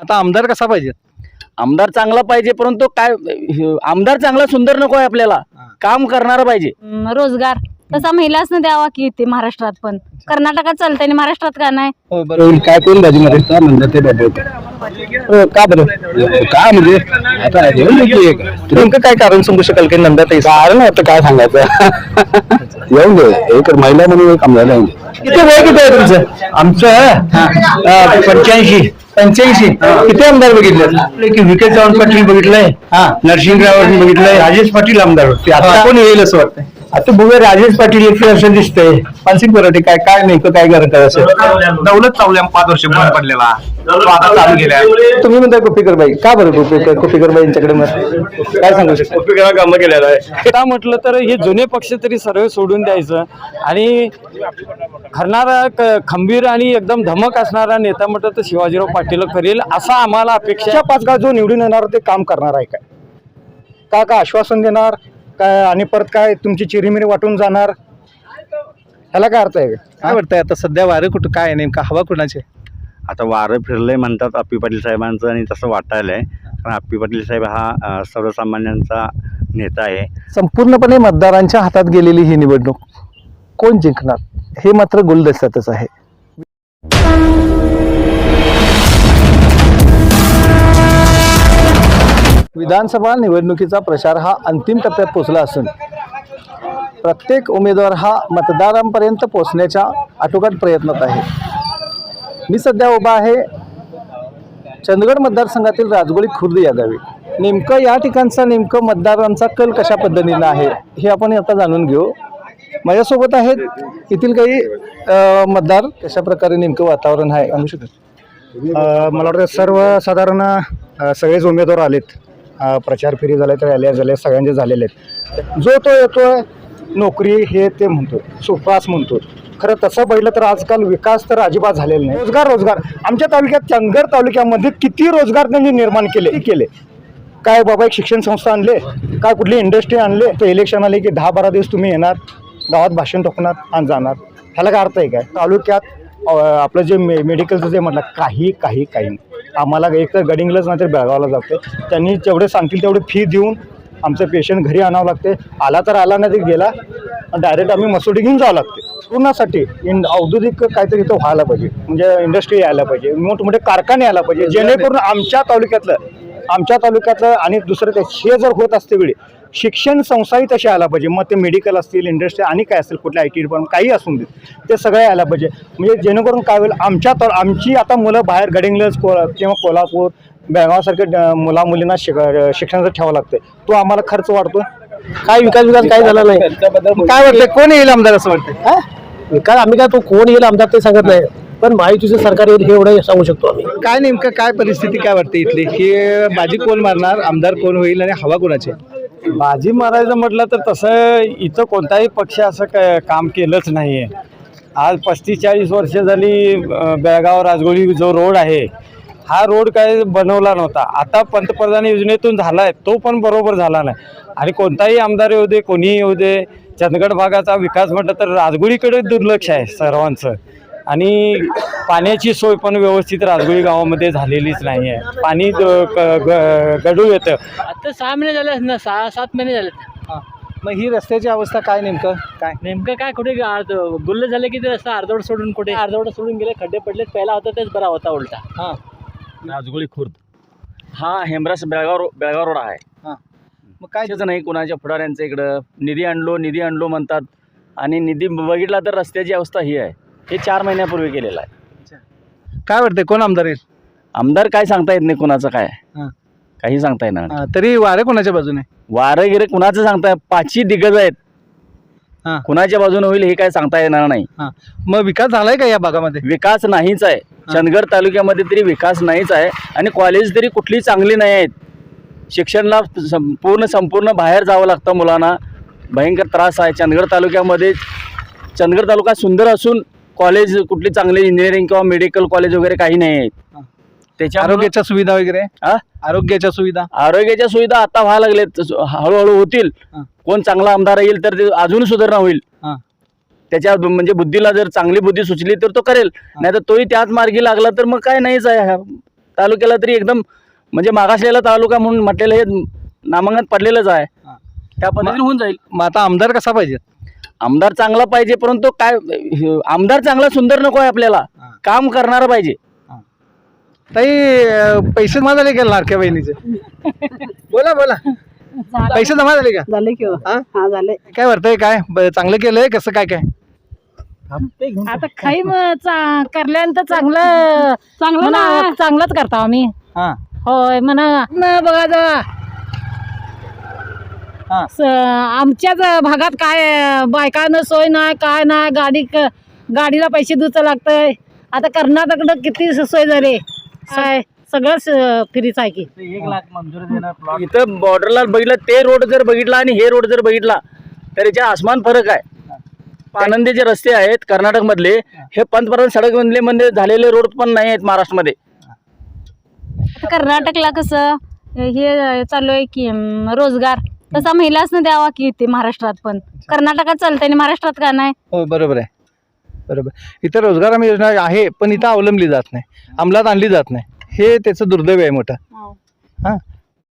आता आमदार कसा पाहिजे? आमदार चांगला पाहिजे परंतु काय आमदार चांगला सुंदर नको आहे आपल्याला. काम करणारा पाहिजे. रोजगार. तसा महिलासनं द्यावा की इथे महाराष्ट्रात पण? कर्नाटकात चालतंय आणि महाराष्ट्रात का नाही? हो बरोबर. काय कोण बाजूमध्ये म्हणतात ते बाबू. का बरं? काय म्हणजे? आता नेमकं काय कारण सांगू शकाल की नंदाताई? कारण आता काय सांगायचं? येऊन दे. एक महिला म्हणून येऊन दे. किती वय किती आहे तुमचं? आमचं पंच्याऐंशी. पंच्याऐंशी. किती आमदार बघितले? की विके चव्हाण पाटील बघितलंय नरसिंहराव बघितलंय राजेश पाटील आमदार होते. आता कोण येईल असं वाटतं आता बघूया राजेश पाटील येतील असं दिसतंय. मानसिक बरं काय काय नेमकं काय करत असं. दौलत चावल्या पाच वर्ष बंद पडलेला. तो आता चालू केलाय. तुम्ही म्हणता कुपेकर बाई का बरं कुपेकर कुपेकर बाई यांच्याकडे मग काय सांगू शकता? कामं केलेलं आहे. का म्हटलं तर हे जुने पक्ष तरी सर्व सोडून द्यायचं. आणि खरणारा खंबीर आणि एकदम धमक असणारा नेता म्हटलं तर शिवाजीराव पाटील करेल असा आम्हाला अपेक्षा. पाच गाव जो निवडून येणार ते काम करणार आहे काय? का का आश्वासन देणार? काय आणि परत काय तुमची चिरीमिरी वाटून जाणार? ह्याला काय अर्थ आहे? काय वाटतंय आता सध्या वारं कुठं काय आहे नेमका? हवा कुणाची आहे? आता वारं फिरलंय म्हणतात अप्पी पाटील साहेबांचं आणि तसं वाटायलंय. कारण अप्पी पाटील साहेब हा अ, सर्वसामान्यांचा नेता आहे. संपूर्णपणे मतदारांच्या हातात गेलेली ही निवडणूक कोण जिंकणार? हे मात्र गुलदस्त्यातच आहे. विधानसभा निवडणुकीचा प्रचार हा अंतिम टप्प्यात पोचला असून प्रत्येक उमेदवार हा मतदारांपर्यंत पोचण्याच्या आटोकाट प्रयत्नात आहे. मी सध्या उभा आहे चंदगड मतदारसंघातील राजगोळी खुर्द या गावी. नेमकं या ठिकाणचा नेमकं मतदारांचा कल कशा पद्धतीनं आहे हे आपण आता जाणून घेऊ. माझ्यासोबत आहेत येथील काही मतदार कशा प्रकारे नेमकं वातावरण आहे सांगू मला वाटतं सर्वसाधारण सगळेच उमेदवार आलेत. प्रचार फेरी झाल्या तर रॅल्या झाल्या सगळ्यांचे झालेले आहेत. जो तो येतो नोकरी हे ते म्हणतो सुपास म्हणतो खरं तसं पाहिलं तर आजकाल विकास तर अजिबात झालेला नाही. रोजगार रोजगार. आमच्या तालुक्यात चंदगड तालुक्यामध्ये किती रोजगार त्यांनी निर्माण केले? केले? काय बाबा एक शिक्षण संस्था आणले? काय कुठली इंडस्ट्री आणले? तर इलेक्शन आले की दहा बारा दिवस तुम्ही येणार गावात भाषण टोकणार आणि जाणार. ह्याला काय अर्थ आहे काय? तालुक्यात आपलं जे मे मेडिकलचं जे म्हटलं काही काही काही नाही. आम्हाला एक तर गडिंगलाच नाही तर बेळगावला जाते त्यांनी जेवढे सांगतील तेवढे फी देऊन आमचं पेशंट घरी आणावं लागते आला तर आला नाही तर गेला. डायरेक्ट आम्ही मसुरी घेऊन जावं लागते पूर्णासाठी इन औद्योगिक काहीतरी इथं व्हायला पाहिजे. म्हणजे इंडस्ट्री यायला पाहिजे. मोठमोठे कारखाने यायला पाहिजे. जेणेकरून आमच्या तालुक्यातलं आमच्या तालुक्यातलं आणि दुसरं ते हे जर होत असते वेळी शिक्षण संस्थाही तसे आला पाहिजे. मग ते मेडिकल असतील इंडस्ट्री आणि काय असेल कुठल्या आय टी डिपार्टमेंट काही असून दे ते सगळे यायला पाहिजे. म्हणजे जेणेकरून काय होईल आमच्या तर आमची आता मुलं बाहेर गडिंग्लज को किंवा कोल्हापूर बेळगावसारख्या मुला मुलींना शिक शिक्षणाचं ठेवावं लागतं तो आम्हाला खर्च वाढतो. काय विकास विकास काय झाला नाही. काय वाटतंय कोण येईल आमदार असं वाटतंय? विकास आम्ही काय तो कोण येईल आमदार ते सांगत नाही. पण महायुतीचं सरकार येईल हे एवढं सांगू शकतो आम्ही. काय नेमकं काय परिस्थिती काय वाटते इथली? की बाजी कोण मारणार आमदार कोण होईल आणि हवा कोणाची? बाजी मारायचं म्हटलं तर तसं इथं कोणताही पक्ष असं क- काम केलंच नाही आहे आज पस्तीस चाळीस वर्ष झाली अं, बेळगाव राजगोळी जो रोड आहे हा रोड काय बनवला नव्हता. आता पंतप्रधान योजनेतून झाला आहे तो पण बरोबर झाला नाही. आणि कोणताही आमदार येऊ दे कोणीही येऊ दे चंदगड भागाचा विकास म्हटलं तर राजगोळीकडे दुर्लक्ष आहे सर्वांचं. आणि पाण्याची सोय पण व्यवस्थित राजगोळी गावामध्ये झालेलीच नाही आहे. पाणी द- क- ग- गढूळ येतं. आता सहा महिने झाले ना सहा सात महिने झाले मग ही रस्त्याची अवस्था काय नेमकं? काय? नेमकं काय कुठे अर्ध गुल्ल झाले की ते रस्ता अर्धवट सोडून कुठे? अर्धवट सोडून गेले खड्डे पडले पहिला होता तेच बरा होता उलटा. हां. राजगोळी खुर्द. हा हेमरास बेळगाव बेळगाव रोड आहे. मग काय त्याचं नाही कुणाच्या पुढाऱ्यांचं इकडं. निधी आणलो निधी आणलो म्हणतात. आणि निधी बघितला तर रस्त्याची अवस्था ही आहे. हे चार महिन्यापूर्वी केलेलं आहे. काय वाटतंय कोण आमदार येईल? आमदार काय सांगता येत नाही कुणाचं काय. हां. काही सांगता येणार नाही. हा, तरी वारे कोणाच्या बाजूने? वारं गिरे कुणाचं सांगताय पाचही दिग्गज आहेत. हां. कुणाच्या बाजूने होईल हे काय सांगता येणार नाही. हा. मग विकास झालाय का या भागामध्ये? विकास नाहीच आहे. चंदगड तालुक्यामध्ये तरी विकास नाहीच आहे आणि कॉलेज तरी कुठली चांगली नाही आहेत. शिक्षणाला सं- पूर्ण संपूर्ण बाहेर जावं लागतं मुलांना. भयंकर त्रास आहे. चंदगड तालुक्यामध्ये चंदगड तालुका सुंदर असून कॉलेज कुठली चांगली इंजिनिअरिंग किंवा मेडिकल कॉलेज वगैरे काही नाही आहेत. त्याच्या आरोग्याच्या सुविधा वगैरे? हा? आरोग्याच्या सुविधा? आरोग्याच्या सुविधा आता व्हायला लागलेत. स- हळूहळू होतील. कोण चांगला आमदार येईल तर ते अजून सुधारणा होईल. त्याच्या म्हणजे बुद्धीला जर चांगली बुद्धी सुचली तर तो करेल. नाही तर तोही त्याच मार्गी लागला तर मग काय नाहीच आहे. तालुक्याला तरी एकदम म्हणजे मागासलेला तालुका म्हणून म्हटलेलं हे नामांकन पडलेलंच आहे. त्या पद्धतीने होऊन जाईल. मग आता आमदार कसा पाहिजे आमदार चांगला पाहिजे परंतु काय आमदार चांगला सुंदर नको आहे आपल्याला. काम करणारा पाहिजे. ताई अं, पैसे जमा झाले का लाडक्या बहिणीचे? बोला बोला. पैसे जमा झाले का? झाले की हा? हा? झाले. काय वाटतंय काय? ब- चांगलं केलंय कसं काय काय? आता काही करल्यानंतर चांगलं चांगलं. चांगलंच करतो आम्ही. हा. होय म्हणा. न बघा हा. स- आमच्याच भागात काय बायकांना सोय नाही काय नाही गाडी क- गाडीला पैसे द्यायचं लागतंय. आता कर्नाटकडं किती स- सोय झाली. काय सगळंच फ्रीच आहे की. इथं बॉर्डरला बघितलं ते रोड जर बघितला आणि हे रोड जर बघितला तर याच्या आसमान फरक आहे. आनंदी जे रस्ते आहेत कर्नाटक मधले हे पंतप्रधान सडक मधले मध्ये झालेले रोड पण नाही आहेत महाराष्ट्रामध्ये. कर्नाटकला कसं हे चालू आहे की अं, रोजगार. तसा महिलासनं द्यावा की इथे महाराष्ट्रात पण? कर्नाटकात चालतंय आणि महाराष्ट्रात का नाही? हो बरोबर आहे. बरोबर. इथं रोजगार हमी योजना आहे पण इथं अवलंबली जात नाही. अंमलात आणली जात नाही. हे त्याचं दुर्दैव आहे मोठं. हां.